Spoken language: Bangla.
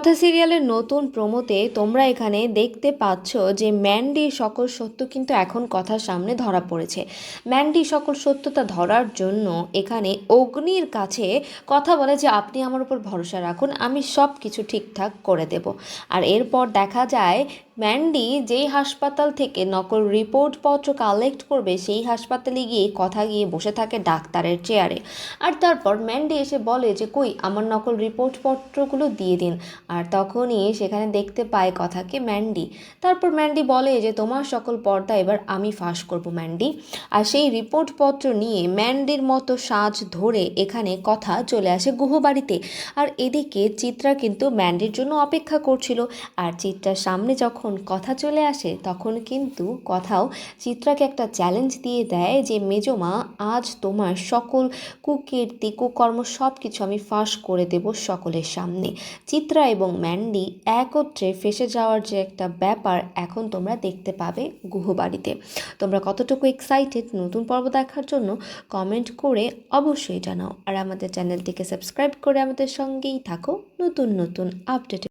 কথা সিরিয়ালের নতুন প্রোমোতে তোমরা এখানে দেখতে পাচ্ছ যে ম্যান্ডি সকল সত্য কিন্তু এখন কথার সামনে ধরা পড়েছে। ম্যান্ডি সকল সত্যতা ধরার জন্য এখানে অগ্নির কাছে কথা বলে যে, আপনি আমার উপর ভরসা রাখুন, আমি সব কিছু ঠিকঠাক করে দেব। আর এরপর দেখা যায় ম্যান্ডি যেই হাসপাতাল থেকে নকল রিপোর্টপত্র কালেক্ট করবে, সেই হাসপাতালে গিয়ে কথা গিয়ে বসে থাকে ডাক্তারের চেয়ারে। আর তারপর ম্যান্ডি এসে বলে যে, কই, আমার নকল রিপোর্টপত্রগুলো দিয়ে দিন। আর তখনই সেখানে দেখতে পায় কথাকে ম্যান্ডি। তারপর ম্যান্ডি বলে যে, তোমার সকল পর্দা এবার আমি ফাঁস করব ম্যান্ডি। আর সেই রিপোর্টপত্র নিয়ে ম্যান্ডির মতো সাজ ধরে এখানে কথা চলে আসে গুহবাড়িতে আর এদিকে চিত্রা কিন্তু ম্যান্ডির জন্য অপেক্ষা করছিল। আর চিত্রার সামনে যখন কথা চলে আসে, তখন কিন্তু কথাও চিত্রাকে একটা চ্যালেঞ্জ দিয়ে দেয় যে মেজমা আজ তোমার সকল কুকীর্তি, কুকর্ম সব কিছু আমি ফাঁস করে দেব সকলের সামনে। চিত্রা এবং ম্যান্ডি একত্রে ফেসে যাওয়ার যে একটা ব্যাপার এখন তোমরা দেখতে পাবে গুহবাড়িতে তোমরা কতটুকু এক্সাইটেড নতুন পর্ব দেখার জন্য কমেন্ট করে অবশ্যই জানাও। আর আমাদের চ্যানেলটিকে সাবস্ক্রাইব করে আমাদের সঙ্গেই থাকো। নতুন নতুন আপডেট